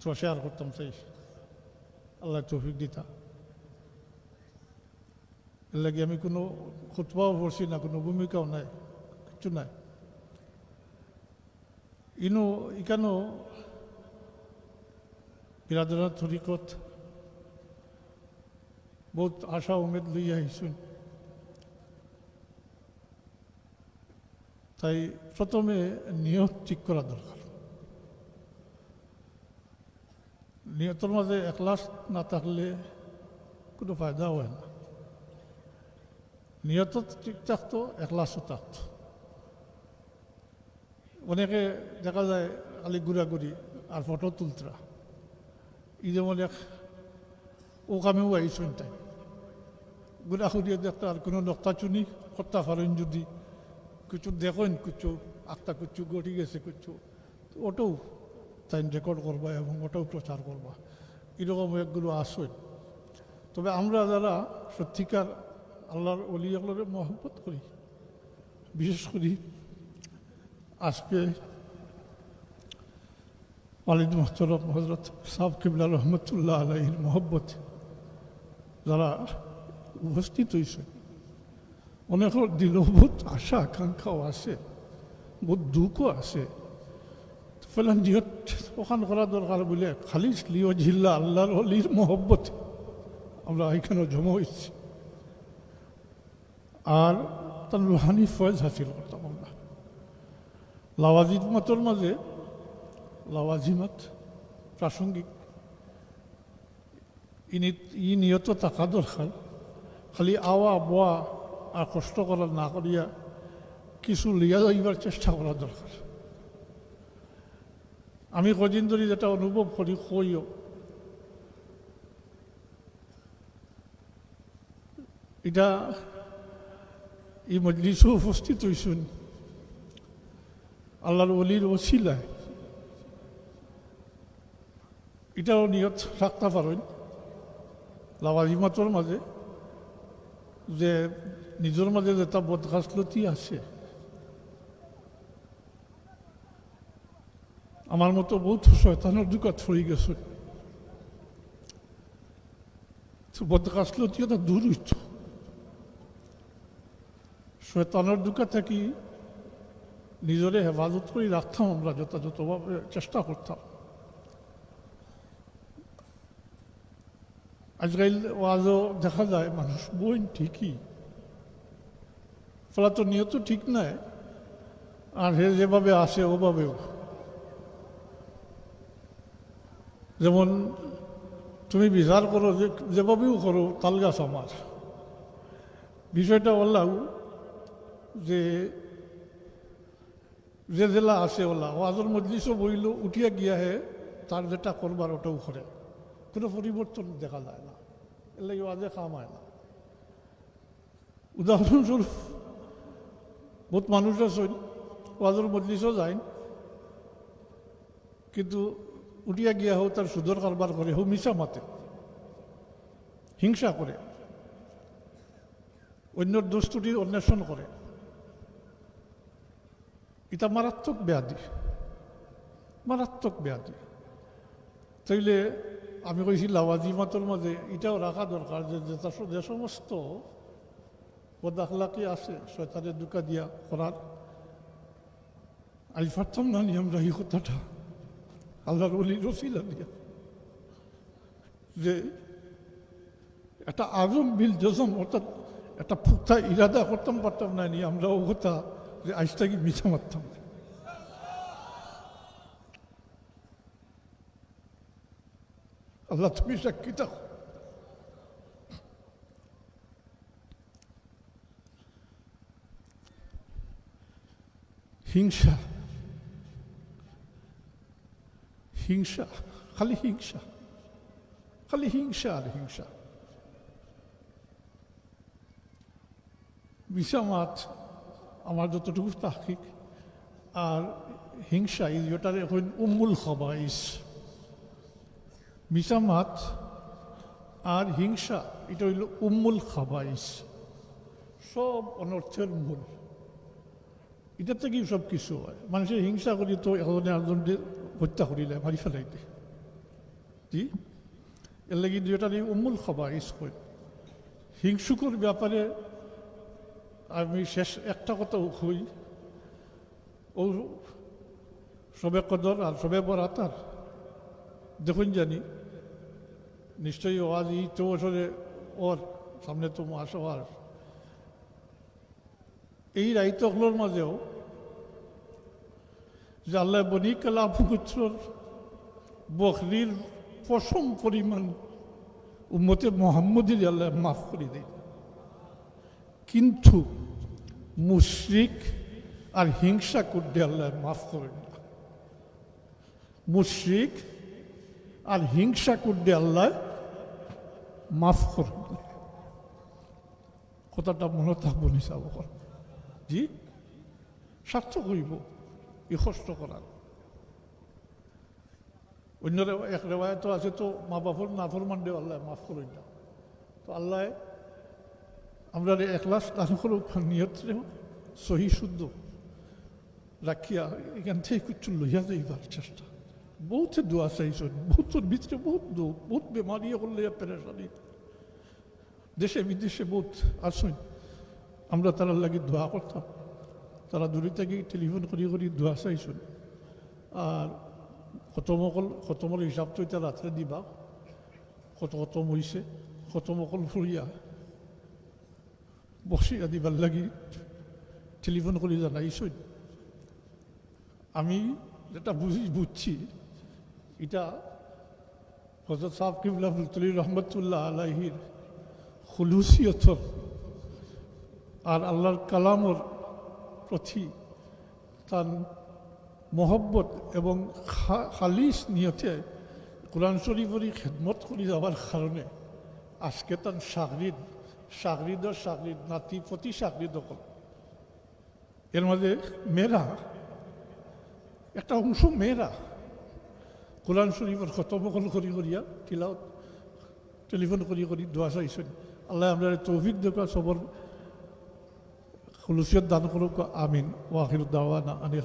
Share করতাম সেই আল্লাহ তৌফিক দিতা এর লাগে আমি কোনো খুতবাও পড়ছি না কোনো ভূমিকাও নাই কিছু নাই ইনো ইকানো বিরাদরা তরিকত বহুত আশা উমেদ লইয়া আহিছুন তাই প্রথমে নিয়ত ঠিক করা দরকার নিয়তের মাঝে একলাস না থাকলে কোনো ফায়দা হয় না। নিয়ত ঠিক থাকতো একলাসও থাকতো। অনেকে দেখা যায় খালি ঘুরাঘুরি আর ফটো তুলতরা। ই যেমন এক ও কামেও আইসুন তাই ঘুরাঘুরিয়ে দেখতে আর কোনো নক্তা চুনি, করতে পারেন যদি কিছু দেখেন, কিছু আত্মা কিছু গড়ি গেছে, কিছু ওটাও তাই রেকর্ড করবা এবং ওটাও প্রচার করবা। এরকম একগুলো আসেন তবে আমরা যারা সত্যিকার আল্লাহর অলিয়াগুলোর মহব্বত করি, বিশেষ করি আজকে ওয়ালিদ মোহতরম হজরত সাহ কিবলা রহমতুল্লাহ আলহির মহব্বত যারা উপস্থিত হয়েছে, অনেকের দিলেও বহুত আশা, আকাঙ্ক্ষাও আছে, বহুত দুঃখও আছে। ফলে নিয়ত ওখান করা দরকার বলে খালি লিও জিল্লা আল্লাহর অলির মহব্বত। আমরা এখানে জমা হয়েছি। আর তার রুহানি ফয়েজ হাসিল করতাম আমরা। লাওয়াজিমাতর মাঝে, লাওয়াজিমাত প্রাসঙ্গিক। ইনি, ই নিয়ত থাকা দরকার। খালি আওয়া, বোয়া আর কষ্ট করা না করিয়া কিছু লিয়া যাইবার চেষ্টা করা দরকার। আমি কদিন ধরে যেটা অনুভব করি কইও এটা এই মজলিসও উপস্থিত হইসুন আল্লাহর অলির ওসিলায় এটাও নিয়ত রাখতে পারেন লাওয়াজিমাতর মাঝে যে নিজের মাঝে যেটা বদগাছলতি আছে। আমার মতো বহুত শয়তানের দুকাত ফরি গেছে। বদগাছলতি এটা দূর হইত শয়তানের দুকা থাকি নিজরে হেফাজত করে রাখতাম আমরা যথাযথভাবে চেষ্টা করতাম। আজকাল ওয়াজও দেখা যায়, মানুষ বই ঠিকই। ফলে তো নিয়ত ঠিক নাই, আর হে যেভাবে আসে ওভাবেও। যেমন তুমি বিচার করো যে, যেভাবেও করো তাল গাছ আমার বিষয়টা বললাম যে যে জেলা আছে ওলা, ওয়াজের মজলিসও বইল, উঠিয়া গিয়া হে, তার যেটা করবার ওটাও করে। কোনো পরিবর্তন দেখা যায় না। এর লাগে ওয়াজে খাম হয় না। উদাহরণস্বরূপ, বহুত মানুষ আছেন, ওয়াজের মজলিসও যায় কিন্তু উঠিয়া গিয়া হোক তার সুদর কারবার করে হোক মিশা মাতে। হিংসা করে। অন্যর দোষ অন্বেষণ করে। এটা মারাত্মক ব্যাধি। মারাত্মক ব্যাধি। তাইলে আমি কইছি লাওয়াজিমাতর মাঝে এটাও রাখা দরকার যে, যে- সমস্ত বদাখলাকি আছে, শয়তানের দুকা দিয়া করার। আমি পারতাম না নি আমরা এই কথাটা। আল্লাহর বলি রসিলা দিয়া। যে একটা আজম বিল জজম, অর্থাৎ একটা ফুক্তা ইরাদা করতাম পারতাম না নি আমরা ও কথা যে আজটাকে মিছা মারতাম। আল্লাহ তুমি সাক্ষী থাকো হিংসা হিংসা খালি হিংসা খালি হিংসা আর হিংসা বিষামাত আমার যতটুকু তাহিক আর হিংসা, এই যেটার এখন উম্মুল খবাইস বিষামাত আর হিংসা, এটা হইল উম্মুল খাবাইস সব অনর্থের মূল। এটা থেকেই সব কিছু হয়। মানুষের হিংসা করি তো এখন একজনকে হত্যা করিলে মারি ফেলাইতে। জি এর লাগি যেটা নিয়ে উম্মুল খবর স্কুল হিংসুকুর ব্যাপারে আমি শেষ একটা কথা হই ও সবে কদর আর সবে বরাতার দেখুন জানি, নিশ্চয়ই ও আজ এই তো বছরে ওর সামনে তো মাস হওয়ার এই রাইতগুলোর মাঝেও আল্লাহ বনি কালাপুত্রর বকরির পশম পরিমাণ উম্মতে মোহাম্মদের আল্লাহ মাফ করে দেয়। কিন্তু মুশরিক আর হিংসা করতে আল্লাহ মাফ করেন না। মুশরিক আর হিংসা করতে আল্লাহ মাফ করেন না। কথাটা মনে থাকব নিসাব জি স্বার্থ করিব ই করার। অন্য এক রেওয়ায়ত আছে তো, মা বাপর নাফরমান দেও আল্লাহ মাফ করুন না তো আল্লাহ, আমরা একলাস দান করুক নিয়ত রেও সহি শুদ্ধ রাখিয়া এখান থেকে কিছু লইয়া যাইবার চেষ্টা। বহুত দোয়া চাইছেন, বহুতর ভিতরে বহুত দুঃখ বহুত বেমারি করলে পেরেশানি। দেশে বিদেশে বহুত আসুন আমরা তারা লাগি দোয়া করতাম। তারা দূরে থেকে টেলিফোন করি করি দোয়া চাইছেন আর খতমকল খতমৰ হিচাপটো এতিয়া ৰাত্ৰে দিবা। কত খতম হৈছে খতমকল ফুৰিয়া। বসিয়া দিবার লাগি টেলিফোন কৰি জানাইছোঁ। আমি যেটা বুঝি বুঝছি, এটা হজরত সাহেব কিবলা ফুলতলি রহমতুল্লাহ আলাহির খুলুসিয়তর। আর আল্লাহর কালামর প্রতি তার মহব্বত এবং খালিস নিয়তে কোরআন শরীফরি খেদমত করে যাওয়ার কারণে আজকে তার সাগরিদ সাগরিদর সাগরিদ, নাতি প্রতি সাগরিদ অকল এর মাঝে মেয়েরা, একটা অংশ মেয়েরা কোরআন শরীফের খতমকল করি করিয়া তিলাও টেলিফোন করি করি দোয়া চাইছেন। আল্লাহ আমরা তৌফিক দেখা সবর খুলুসিয়ত দান করুক আমিন ওয়াহির দাওয়ানা আনি